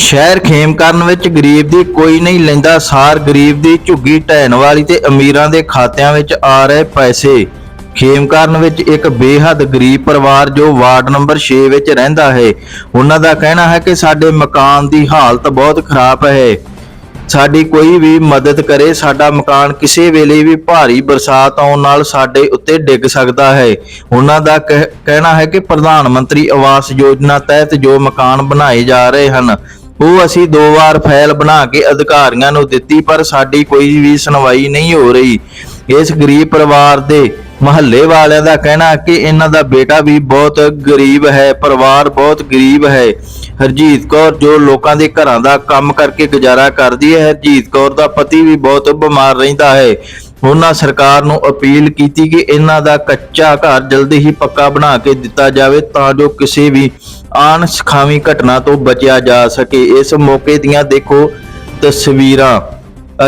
ਸ਼ਹਿਰ ਖੇਮ ਕਰਨ ਵਿੱਚ ਗਰੀਬ ਦੀ ਕੋਈ ਨਹੀਂ ਲੈਂਦਾ ਸਾਰ। ਗਰੀਬ ਦੀ ਝੁੱਗੀ ਢਹਿਣ ਵਾਲੀ ਤੇ ਅਮੀਰਾਂ ਦੇ ਖਾਤਿਆਂ ਵਿੱਚ ਆ ਰਹੇ ਪੈਸੇ। ਖੇਮ ਕਰਨ ਵਿੱਚ ਇੱਕ ਬੇਹੱਦ ਗਰੀਬ ਪਰਿਵਾਰ ਜੋ ਵਾਰਡ ਨੰਬਰ 6 ਵਿੱਚ ਰਹਿੰਦਾ ਹੈ। ਉਹਨਾਂ ਦਾ ਕਹਿਣਾ ਹੈ ਕਿ ਸਾਡੇ ਮਕਾਨ ਦੀ ਹਾਲਤ ਬਹੁਤ ਖਰਾਬ ਹੈ। ਸਾਡੀ ਕੋਈ ਵੀ ਮਦਦ ਕਰੇ, ਸਾਡਾ ਮਕਾਨ ਕਿਸੇ ਵੇਲੇ ਵੀ ਭਾਰੀ ਬਰਸਾਤ ਆਉਣ ਨਾਲ ਸਾਡੇ ਉੱਤੇ ਡਿੱਗ ਸਕਦਾ ਹੈ। ਉਹਨਾਂ ਦਾ ਕਹਿ- ਕਹਿਣਾ ਹੈ ਕਿ ਪ੍ਰਧਾਨ ਮੰਤਰੀ ਆਵਾਸ ਯੋਜਨਾ ਤਹਿਤ ਜੋ ਮਕਾਨ ਬਣਾਏ ਜਾ ਰਹੇ ਹਨ ਉਹ ਅਸੀਂ ਦੋ ਵਾਰ ਫਾਈਲ ਬਣਾ ਕੇ ਅਧਿਕਾਰੀਆਂ ਨੂੰ ਦਿੱਤੀ, ਪਰ ਸਾਡੀ ਕੋਈ ਵੀ ਸੁਣਵਾਈ ਨਹੀਂ ਹੋ ਰਹੀ। ਇਸ ਗਰੀਬ ਪਰਿਵਾਰ ਦੇ ਮਹੱਲੇ ਵਾਲਿਆਂ ਦਾ ਕਹਿਣਾ ਕਿ ਇਹਨਾਂ ਦਾ ਬੇਟਾ ਵੀ ਬਹੁਤ ਗਰੀਬ ਹੈ, ਪਰਿਵਾਰ ਬਹੁਤ ਗਰੀਬ ਹੈ। ਹਰਜੀਤ ਕੌਰ, ਜੋ ਲੋਕਾਂ ਦੇ ਘਰਾਂ ਦਾ ਕੰਮ ਕਰਕੇ ਗੁਜ਼ਾਰਾ ਕਰਦੀ ਹੈ, ਹਰਜੀਤ ਕੌਰ ਦਾ ਪਤੀ ਵੀ ਬਹੁਤ ਬਿਮਾਰ ਰਹਿੰਦਾ ਹੈ। ਉਹਨਾਂ ਸਰਕਾਰ ਨੂੰ ਅਪੀਲ ਕੀਤੀ ਕਿ ਇਹਨਾਂ ਦਾ ਕੱਚਾ ਘਰ ਜਲਦੀ ਹੀ ਪੱਕਾ ਬਣਾ ਕੇ ਦਿੱਤਾ ਜਾਵੇ, ਤਾਂ ਜੋ ਕਿਸੇ ਵੀ ਆਨ ਸਖਾਵੀ ਘਟਨਾ ਤੋਂ ਬਚਿਆ ਜਾ ਸਕੇ। ਇਸ ਮੌਕੇ ਦੀਆਂ ਦੇਖੋ ਤਸਵੀਰਾਂ।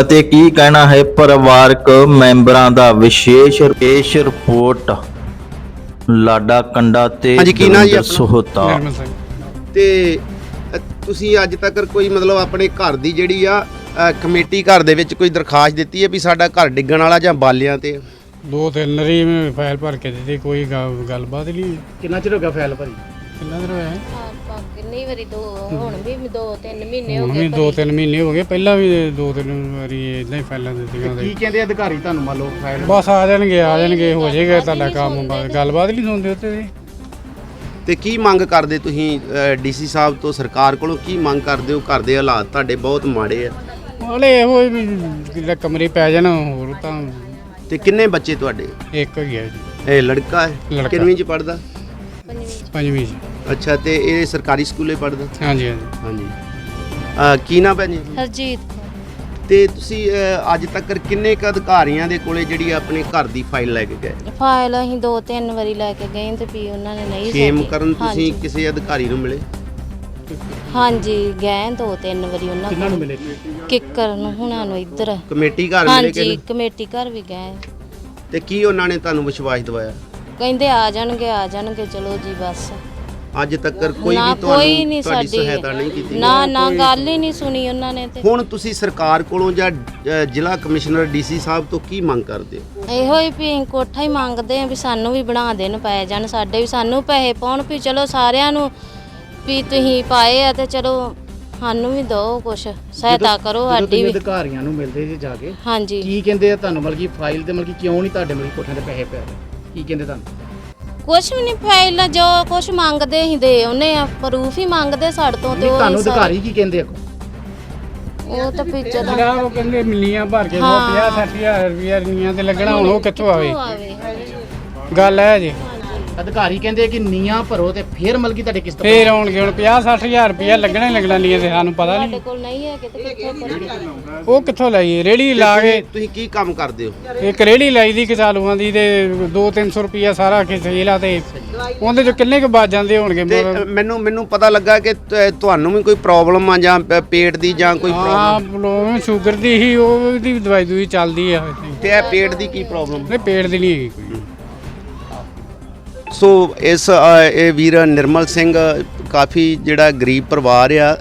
ਅਤੇ ਕੀ ਕਹਿਣਾ ਹੈ ਪਰਿਵਾਰਕ ਮੈਂਬਰਾਂ ਦਾ ਵਿਸ਼ੇਸ਼ ਵਿਸ਼ੇਸ਼ ਰਿਪੋਰਟ। ਲਾਡਾ ਕੰਡਾ ਤੇ ਹਾਂਜੀ, ਕੀ ਨਾਂ ਜੀ ਦਵਿੰਦਰ ਆਪਣਾ? ਸੋਹਤਾ। ਨਿਰਮਲ ਸਿੰਘ। ਤੇ ਅ, ਤੁਸੀਂ ਅੱਜ ਤੱਕ ਕੋਈ ਮਤਲਬ ਆਪਣੇ ਘਰ ਦੀ ਜਿਹੜੀ ਆ ਅ, ਕਮੇਟੀ ਘਰ ਦੇ ਵਿੱਚ ਕੋਈ ਦਰਖਾਸਤ ਦਿੱਤੀ ਹੈ ਵੀ ਸਾਡਾ ਘਰ ਡਿੱਗਣ ਵਾਲਾ ਜਾਂ ਬਾਲਿਆਂ ਤੇ? ਦੋ ਤਿੰਨ ਰੀ ਮੈਂ ਫਾਈਲ ਭਰ ਕੇ ਦਿੱਤੀ ਕੋਈ ਗ- ਗੱਲਬਾਤ ਹੀ ਨਹੀਂ ਕਿੰਨਾ ਚਿਰ ਹੋ ਗਿਆ ਫਾਈਲ ਭਰੀ? ਕਿੰਨਾ ਦਿਨ ਹੋਇਆ ਹੈ? ਆਪਾਂ ਕਿੰਨੀ ਵਾਰੀ ਦੋ ਹੁਣ ਵੀ ਦੋ ਤਿੰਨ ਮਹੀਨੇ ਹੋ ਹੁਣ ਗਏ ਵੀ ਦੋ ਤਿੰਨ ਮਹੀਨੇ ਹੋ ਗਏ ਪਹਿਲਾਂ ਵੀ ਦੋ ਤਿੰਨ ਵਾਰੀ ਇਦਾਂ ਹੀ ਫਾਈਲਾਂ ਦਿੱਤੀਆਂ ਕੀ ਦੇ ਕਹਿੰਦੇ ਅਧਿਕਾਰੀ ਤੁਹਾਨੂੰ ਮੰਨ ਲਓ ਫਾਈਲ? ਬਸ ਆ ਜਾਣਗੇ ਆ ਜਾਣਗੇ ਹੋ ਜਾਏਗਾ ਤੁਹਾਡਾ ਕੰਮ ਬਸ ਗੱਲਬਾਤ ਨਹੀਂ ਸੁਣਦੇ ਉੱਤੇ ਦੇ ਤੇ ਕੀ ਮੰਗ ਕਰਦੇ ਤੁਸੀਂ ਡੀਸੀ ਸਾਹਿਬ ਤੋਂ ਸਰਕਾਰ ਕੋਲੋਂ ਕੀ ਮੰਗ ਕਰਦੇ ਹੋ? ਘਰ ਦੇ ਹਾਲਾਤ ਤੁਹਾਡੇ ਬਹੁਤ ਮਾੜੇ ਆ। ਹਲੇ ਇਹੋ ਹੀ ਵੀ ਕਮਰੇ ਪੈ ਜਾਣ ਹੋਰ ਤਾਂ ਤੇ ਕਿੰਨੇ ਬੱਚੇ ਤੁਹਾਡੇ? ਇੱਕ ਹੀ ਹੈ ਜੀ। ਇਹ ਲੜਕਾ ਹੈ? ਲੜਕਾ। ਕਿੰਨਵੀਂ ਚ ਪੜਦਾ ਪੰਜਵੀਂ ਚ। ਅੱਛਾ ਤੇ ਇਹ ਸਰਕਾਰੀ ਸਕੂਲੇ ਪੜਦਾ ਹਾਂਜੀ ਹਾਂਜੀ। ਹਾਂਜੀ। ਅ, ਕੀ ਨਾ ਭੈਣ ਜੀ? ਹਰਜੀਤ ਕੌਰ। ਤੇ ਤੁਸੀਂ ਅੱਜ ਤੱਕ ਕਿੰਨੇ ਕ ਅਧਿਕਾਰੀਆਂ ਦੇ ਕੋਲੇ ਜਿਹੜੀ ਆਪਣੇ ਘਰ ਦੀ ਫਾਈਲ ਲੈ ਕੇ ਗਏ? ਫਾਈਲ ਅਸੀਂ ਦੋ ਤਿੰਨ ਵਾਰੀ ਲੈ ਕੇ ਗਏ ਤੇ ਵੀ ਉਹਨਾਂ ਨੇ ਨਹੀਂ ਖੇਮ ਸਾਡੀ- ਕਰਨ ਤੁਸੀਂ ਹਾਂਜੀ। ਕਿਸੇ ਅਧਿਕਾਰੀ ਨੂੰ ਮਿਲੇ? ਹਾਂਜੀ ਗਏ ਦੋ ਤਿੰਨ ਵਾਰੀ ਉਹਨਾਂ ਕਿੰਨਾਂ ਨੂੰ ਮਿਲੇ? ਕਿੱਕਰ ਨੂੰ ਹੁਣਾਂ ਨੂੰ ਇੱਧਰ। ਕਮੇਟੀ ਘਰ ਮਿਲੇ ਹਾਂਜੀ ਕਿ ਕਮੇਟੀ ਘਰ ਵੀ ਗਏ। ਤੇ ਕੀ ਉਹਨਾਂ ਨੇ ਤੁਹਾਨੂੰ ਵਿਸ਼ਵਾਸ ਦਿਵਾਇਆ? ਕਹਿੰਦੇ ਆ ਜਾਣਗੇ ਆ ਜਾਣਗੇ ਚਲੋ ਜੀ ਬਸ। ਅੱਜ ਤੱਕ ਕੋਈ ਨਾ ਵੀ ਕੋਈ ਤੁਹਾਨੂੰ ਨਹੀਂ ਤੁਹਾਡੀ ਸਾਡੀ ਸਹਾਇਤਾ ਨਹੀਂ ਕੀਤੀ ਨਾ ਨਾ ਗੱਲ ਹੀ ਨਹੀਂ ਸੁਣੀ ਉਹਨਾਂ ਨੇ ਤੇ। ਹੁਣ ਤੁਸੀਂ ਸਰਕਾਰ ਕੋਲੋਂ ਜਾਂ ਅ, ਜ਼ਿਲ੍ਹਾ ਕਮਿਸ਼ਨਰ ਡੀਸੀ ਸਾਹਿਬ ਤੋਂ ਕੀ ਮੰਗ ਕਰਦੇ ਹੋ? ਇਹੋ ਹੀ ਵੀ ਅਸੀਂ ਕੋਠਾ ਹੀ ਮੰਗਦੇ ਆ ਵੀ ਸਾਨੂੰ ਵੀ ਬਣਾ ਦੇਣ ਪੈ ਜਾਣ ਸਾਡੇ ਵੀ ਸਾਨੂੰ ਪੈਸੇ ਪਾਉਣ ਵੀ ਚਲੋ ਸਾਰਿਆਂ ਨੂੰ ਵੀ ਤੁਸੀਂ ਪਾਏ ਆ ਤੇ ਚਲੋ ਸਾਨੂੰ ਵੀ ਦਿਓ ਕੁਛ ਸਹਾਇਤਾ ਕਰੋ ਜਦੋਂ ਸਾਡੀ ਤੁਸੀਂ ਵੀ। ਅਧਿਕਾਰੀਆਂ ਨੂੰ ਮਿਲਦੇ ਜੀ ਜਾ ਕੇ ਹਾਂਜੀ। ਕੀ ਕਹਿੰਦੇ ਆ ਤੁਹਾਨੂੰ ਮਤਲਬ ਕਿ ਫਾਈਲ ਤੇ ਮਤਲਬ ਕਿ ਕਿਉਂ ਨਹੀਂ ਤੁਹਾਡੇ ਮਤਲਬ ਕਿ ਕੋਠਿਆਂ ਦੇ ਪੈਸੇ ਪੈ ਰਹੇ? ਕੀ ਕਹਿੰਦੇ ਤੁਹਾਨੂੰ? ਕੁਛ ਵੀ ਨਹੀਂ ਫਾਈਲ ਜੋ ਕੁਛ ਮੰਗਦੇ ਹੀ ਦੇ ਉਹਨੇ ਆ ਪ੍ਰੂਫ ਹੀ ਮੰਗਦੇ ਸਾਡੇ ਤੋਂ ਤੇ ਨਹੀਂ ਉਹ ਤੁਹਾਨੂੰ ਹੀ ਸਾਰੇ- ਅਧਿਕਾਰੀ ਕੀ ਕਹਿੰਦੇ ਆ ਉਹ ਤਾਂ ਜਦੋਂ ਜਿਹੜਾ ਉਹ ਕਹਿੰਦੇ ਮਿਲੀਆਂ ਭਰ ਕੇ ਉਹ ਹਾਂ। 50 60000 ਰੁਪਇਆ ਨੀਆਂ ਤੇ ਲੱਗਣਾ ਹੁਣ ਉਹ ਕਿੱਥੋਂ ਆਵੇ ਕਿੱਥੋਂ ਆਵੇ ਗੱਲ ਹੈ ਜੀ ਅਧਿਕਾਰੀ ਕਹਿੰਦੇ ਕਿ ਨੀਆਂ ਭਰੋ ਤੇ ਫਿਰ ਮਤਲਬ ਕਿ ਤੁਹਾਡੇ ਕਿਸ਼ਤ ਫੇਰ ਆਉਣਗੇ ਹੁਣ 50 60000 ਰੁਪਇਆ ਲੱਗਣਾ ਹੀ ਲੱਗਣਾ ਲੀਏ ਤੇ ਸਾਨੂੰ ਪਤਾ ਸਾਡੇ ਨਹੀਂ। ਕੋਲ ਨਹੀਂ ਹੈ ਕਿਤੇ ਕਿੱਥੋਂ ਕਰੀਏ ਉਹ ਕਿੱਥੋਂ ਲਾਈਏ? ਰੇੜੀ ਲਾ ਕੇ ਤੁਸੀਂ ਕੀ ਕੰਮ ਕਰਦੇ ਹੋ? ਇੱਕ ਰੇੜੀ ਲਾਈ ਦੀ ਕਚਾਲੂਆਂ ਦੀ ਤੇ 2-300 ਰੁਪਇਆ ਸਾਰਾ ਕਿਸੇ ਲਾ ਤੇ ਉਹਦੇ ਚ ਕਿੰਨੇ ਕੁ ਬਚ ਜਾਂਦੇ ਹੋਣਗੇ ਤੇ ਮਤਲਬ? ਅ, ਮੈਨੂੰ ਮੈਨੂੰ ਪਤਾ ਲੱਗਾ ਕਿ ਤ- ਤੁਹਾਨੂੰ ਵੀ ਕੋਈ ਪ੍ਰੋਬਲਮ ਆ ਜਾਂ ਪ- ਪੇਟ ਦੀ ਜਾਂ ਕੋਈ ਹਾਂ ਪ੍ਰੋਬਲਮ ਪ੍ਰੋਬਲਮ ਸ਼ੂਗਰ ਦੀ ਹੀ ਉਹਦੀ ਦਵਾਈ ਦੂਈ ਚੱਲਦੀ ਆ। ਤੇ ਇਹ ਪੇਟ ਦੀ ਕੀ ਪ੍ਰੋਬਲਮ ਨਹੀਂ ਪੇਟ ਦੀ ਨਹੀਂ ਹੈਗੀ ਕੋਈ। ਸੋ ਇਸ ਇਹ ਵੀਰ ਨਿਰਮਲ ਸਿੰਘ ਕਾਫੀ ਜਿਹੜਾ ਗਰੀਬ ਪਰਿਵਾਰ ਆ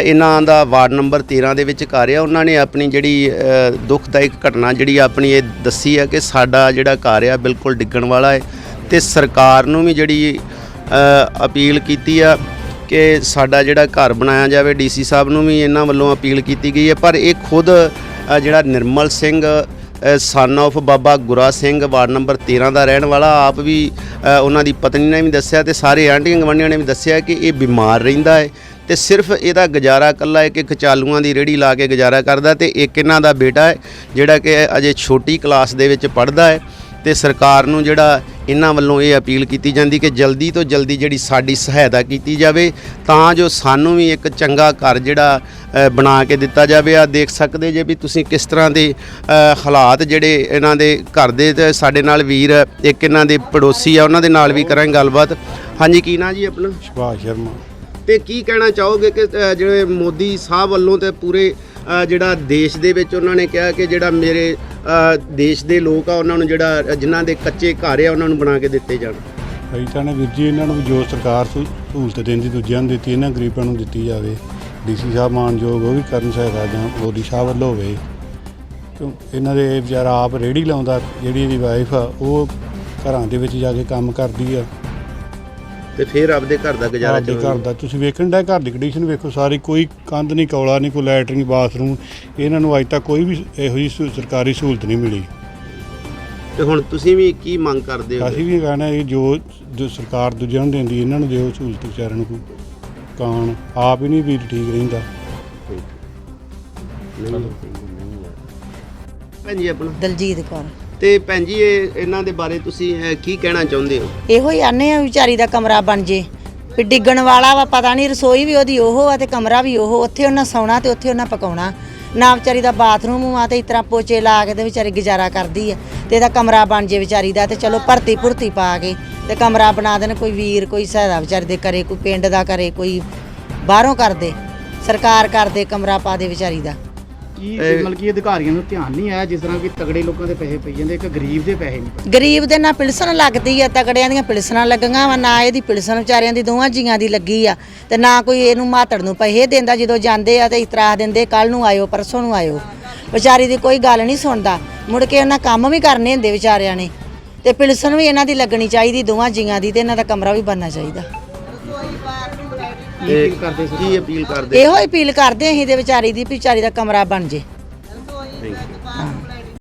ਇਹਨਾਂ ਦਾ ਵਾਰਡ ਨੰਬਰ 13 ਦੇ ਵਿੱਚ ਘਰ ਆ। ਉਹਨਾਂ ਨੇ ਆਪਣੀ ਜਿਹੜੀ ਅ, ਦੁਖਦਾਇਕ ਘਟਨਾ ਜਿਹੜੀ ਆਪਣੀ ਇਹ ਦੱਸੀ ਆ ਕਿ ਸਾਡਾ ਜਿਹੜਾ ਘਰ ਆ ਬਿਲਕੁਲ ਡਿੱਗਣ ਵਾਲਾ ਹੈ ਤੇ ਸਰਕਾਰ ਨੂੰ ਵੀ ਜਿਹੜੀ ਅਪੀਲ ਕੀਤੀ ਆ ਕਿ ਸਾਡਾ ਜਿਹੜਾ ਘਰ ਬਣਾਇਆ ਜਾਵੇ। ਡੀਸੀ ਸਾਹਿਬ ਨੂੰ ਵੀ ਇਹਨਾਂ ਵੱਲੋਂ ਅਪੀਲ ਕੀਤੀ ਗਈ ਹੈ। ਪਰ ਇਹ ਖੁਦ ਜਿਹੜਾ Nirmal Singh son of Baba Gura Singh, ward number 13 ਦਾ ਰਹਿਣ ਵਾਲਾ। ਆਪ ਵੀ ਉਹਨਾਂ ਦੀ ਪਤਨੀ ਨੇ ਵੀ ਦੱਸਿਆ ਤੇ ਸਾਰੇ ਆਂਢੀਆਂ ਗੁਆਂਢੀਆਂ ਨੇ ਵੀ ਦੱਸਿਆ ਕਿ ਇਹ ਬਿਮਾਰ ਰਹਿੰਦਾ ਹੈ ਤੇ ਸਿਰਫ ਇਹਦਾ ਗੁਜ਼ਾਰਾ ਇਕੱਲਾ ਹੈ ਕਿ ਕਚਾਲੂਆਂ ਦੀ ਰੇੜੀ ਲਾ ਕੇ ਗੁਜ਼ਾਰਾ ਕਰਦਾ ਤੇ ਇੱਕ ਇਹਨਾਂ ਦਾ ਬੇਟਾ ਹੈ, ਜਿਹੜਾ ਕਿ ਅਜੇ ਛੋਟੀ ਕਲਾਸ ਦੇ ਵਿੱਚ ਪੜ੍ਹਦਾ ਹੈ। ਤੇ ਸਰਕਾਰ ਨੂੰ ਜਿਹੜਾ ਇਹਨਾਂ ਵੱਲੋਂ ਇਹ ਅਪੀਲ ਕੀਤੀ ਜਾਂਦੀ ਕਿ ਜਲਦੀ ਤੋਂ ਜਲਦੀ ਜਿਹੜੀ ਸਾਡੀ ਸਹਾਇਤਾ ਕੀਤੀ ਜਾਵੇ ਤਾਂ ਜੋ ਸਾਨੂੰ ਵੀ ਇੱਕ ਚੰਗਾ ਘਰ ਜਿਹੜਾ ਬਣਾ ਕੇ ਦਿੱਤਾ ਜਾਵੇ। ਆ ਦੇਖ ਸਕਦੇ ਜੇ ਵੀ ਤੁਸੀਂ ਕਿਸ ਤਰ੍ਹਾਂ ਦੇ ਹਾਲਾਤ ਜਿਹੜੇ ਇਹਨਾਂ ਦੇ ਘਰ ਦੇ ਤੇ ਸਾਡੇ ਨਾਲ ਵੀਰ ਇੱਕ ਇਹਨਾਂ ਦੇ ਪੜੋਸੀ ਆ ਉਹਨਾਂ ਦੇ ਨਾਲ ਵੀ ਕਰਾਂਗੇ ਗੱਲਬਾਤ। ਹਾਂਜੀ ਕੀ ਨਾਂ ਜੀ ਆਪਣਾ? ਸੁਭਾਸ਼ ਸ਼ਰਮਾ। ਤੇ ਕੀ ਕਹਿਣਾ ਚਾਹੋਗੇ ਕਿ ਜਿਹੜੇ ਮੋਦੀ ਸਾਹਿਬ ਵੱਲੋਂ ਤੇ ਪੂਰੇ ਜਿਹੜਾ ਦੇਸ਼ ਦੇ ਵਿੱਚ ਉਹਨਾਂ ਨੇ ਕਿਹਾ ਕਿ ਜਿਹੜਾ ਮੇਰੇ ਦੇਸ਼ ਦੇ ਲੋਕ ਆ ਉਹਨਾਂ ਨੂੰ ਜਿਹੜਾ ਅ, ਜਿਨ੍ਹਾਂ ਦੇ ਕੱਚੇ ਘਰ ਆ ਉਹਨਾਂ ਨੂੰ ਬਣਾ ਕੇ ਦਿੱਤੇ ਜਾਣ। ਅਸੀਂ ਤਾਂ ਨੇ ਵੀਰ ਜੀ ਇਹਨਾਂ ਨੂੰ ਜੋ ਸਰਕਾਰ ਸਹੂ- ਸਹੂਲਤ ਦਿੰਦੀ ਦੂਜਿਆਂ ਨੂੰ ਦਿੱਤੀ ਇਹਨਾਂ ਗਰੀਬਾਂ ਨੂੰ ਦਿੱਤੀ ਜਾਵੇ। ਡੀਸੀ ਸਾਹਿਬ ਮਾਨਯੋਗ ਉਹ ਵੀ ਕਰਨ ਸਹਾਇਤਾ ਜਾਂ ਮੋਦੀ ਸਾਹਿਬ ਵੱਲੋਂ ਹੋਵੇ। ਕਿਉਂ? ਇਹਨਾਂ ਦੇ ਵਿਚਾਰਾ ਆਪ ਰੇੜੀ ਲਾਉਂਦਾ ਜਿਹੜੀ ਇਹਦੀ ਵਾਈਫ ਆ ਉਹ ਘਰਾਂ ਦੇ ਵਿੱਚ ਜਾ ਕੇ ਕੰਮ ਕਰਦੀ ਆ। ਤੇ ਫਿਰ ਆਪਦੇ ਘਰ ਦਾ ਗੁਜ਼ਾਰਾ ਆਪਦੇ ਘਰ ਦਾ। ਤੁਸੀਂ ਵੇਖਣ ਦਾ ਘਰ ਦੀ ਕੰਡੀਸ਼ਨ ਵੇਖੋ ਸਾਰੀ ਕੋਈ ਕੰਧ ਨਹੀਂ ਕੌਲਾ ਨਹੀਂ ਕੋਈ ਲੈਟਰਿੰਗ ਬਾਥਰੂਮ ਇਹਨਾਂ ਨੂੰ ਅੱਜ ਤੱਕ ਕੋਈ ਵੀ ਇਹੋ ਜਿਹੀ ਸਰਕਾਰੀ ਸਹੂਲਤ ਨਹੀਂ ਮਿਲੀ। ਤੇ ਹੁਣ ਤੁਸੀਂ ਵੀ ਕੀ ਮੰਗ ਕਰਦੇ ਹੋ? ਅਸੀਂ ਵੀ ਕਹਿਣਾ ਇਹ ਜੋ ਜੋ ਸਰਕਾਰ ਦੂਜਿਆਂ ਨੂੰ ਦਿੰਦੀ ਇਹਨਾਂ ਨੂੰ ਦਿਓ ਸਹੂਲਤ ਵਿਚਾਰਿਆਂ ਨੂੰ ਕੋਈ ਕਾਣ। ਆਪ ਹੀ ਨਹੀਂ ਵੀ ਠੀਕ ਰਹਿੰਦਾ। ਭੈਣ ਜੀ ਆਪਣਾ? ਦਲਜੀਤ ਕੌਰ। ਤੇ ਭੈਣ ਜੀ ਇਹ ਇਹਨਾਂ ਦੇ ਬਾਰੇ ਤੁਸੀਂ ਅਹ, ਕੀ ਕਹਿਣਾ ਚਾਹੁੰਦੇ ਹੋ? ਇਹੋ ਹੀ ਆਨੇ ਆ ਵਿਚਾਰੀ ਦਾ ਕਮਰਾ ਬਣ ਜੇ। ਵੀ ਡਿੱਗਣ ਵਾਲਾ ਵਾ ਪਤਾ ਨਹੀਂ ਰਸੋਈ ਵੀ ਉਹਦੀ ਉਹ ਆ ਤੇ ਕਮਰਾ ਵੀ ਉਹ। ਉੱਥੇ ਉਹਨਾਂ ਸੌਣਾ ਤੇ ਉੱਥੇ ਉਹਨਾਂ ਪਕਾਉਣਾ। ਨਾ ਵਿਚਾਰੀ ਦਾ ਬਾਥਰੂਮ ਆ ਤੇ ਇਸ ਤਰ੍ਹਾਂ ਪੋਚੇ ਲਾ ਕੇ ਤੇ ਵਿਚਾਰੀ ਗੁਜ਼ਾਰਾ ਕਰਦੀ ਆ। ਤੇ ਇਹਦਾ ਕਮਰਾ ਬਣ ਜੇ ਵਿਚਾਰੀ ਦਾ ਤੇ ਚਲੋ ਭਰਤੀ ਭੁਰਤੀ ਪਾ ਕੇ ਤੇ ਕਮਰਾ ਬਣਾ ਦੇਣ। ਕੋਈ ਵੀਰ ਕੋਈ ਸਹਾਇਤਾ ਵਿਚਾਰੀ ਦੇ ਕਰੇ ਕੋਈ ਪਿੰਡ ਦਾ ਕਰੇ ਕੋਈ ਬਾਹਰੋਂ ਕਰਦੇ ਸਰਕਾਰ ਕਰਦੇ ਕਮਰਾ ਪਾ ਦੇ ਵਿਚਾਰੀ ਦਾ। ਕੀ ਮਤਲਬ ਕਿ ਅਧਿਕਾਰੀਆਂ ਨੂੰ ਧਿਆਨ ਨਹੀਂ ਆਇਆ ਜਿਸ ਤਰ੍ਹਾਂ ਕਿ ਤਗੜੇ ਲੋਕਾਂ ਦੇ ਪੈਸੇ ਪਈ ਜਾਂਦੇ ਇੱਕ ਗਰੀਬ ਦੇ ਪੈਸੇ ਨਹੀਂ ਪਏ? ਗਰੀਬ ਦੇ ਨਾਲ ਪਿਲਸਣ ਲੱਗਦੀ ਆ ਤਗੜਿਆਂ ਦੀਆਂ ਪਿਲਸਣਾਂ ਲੱਗੀਆਂ ਵਾ ਨਾ ਇਹਦੀ ਪਿਲਸਣ ਵਿਚਾਰਿਆਂ ਦੀ ਦੋਵਾਂ ਜੀਆਂ ਦੀ ਲੱਗੀ ਆ ਤੇ ਨਾ ਕੋਈ ਇਹਨੂੰ ਮਾਤੜ ਨੂੰ ਪੈਸੇ ਦਿੰਦਾ ਜਦੋਂ ਜਾਂਦੇ ਆ ਤੇ ਇਤਰਾਹ ਦਿੰਦੇ ਕੱਲ ਨੂੰ ਆਇਓ ਪਰਸੋਂ ਨੂੰ ਆਇਓ। ਵਿਚਾਰੀ ਦੀ ਕੋਈ ਗੱਲ ਨਹੀਂ ਸੁਣਦਾ ਮੁੜ ਕੇ ਉਹਨਾਂ ਕੰਮ ਵੀ ਕਰਨੇ ਹੁੰਦੇ ਵਿਚਾਰਿਆਂ ਨੇ ਤੇ ਪਿਲਸਣ ਵੀ ਇਹਨਾਂ ਦੀ ਲੱਗਣੀ ਚਾਹੀਦੀ ਦੋਵਾਂ ਜੀਆਂ ਦੀ ਤੇ ਇਹਨਾਂ ਦਾ ਕਮਰਾ ਵੀ ਬਣਨਾ ਚਾਹੀਦਾ। ਕੀ ਅਪੀਲ ਕਰਦੇ ਸੀ ਕੀ ਅਪੀਲ ਕਰਦੇ? ਇਹੋ ਹੀ ਅਪੀਲ ਕਰਦੇ ਅਸੀਂ ਤੇ ਵਿਚਾਰੀ ਦੀ ਵਿਚਾਰੀ ਦਾ ਕਮਰਾ ਬਣ ਜੇ। Thank you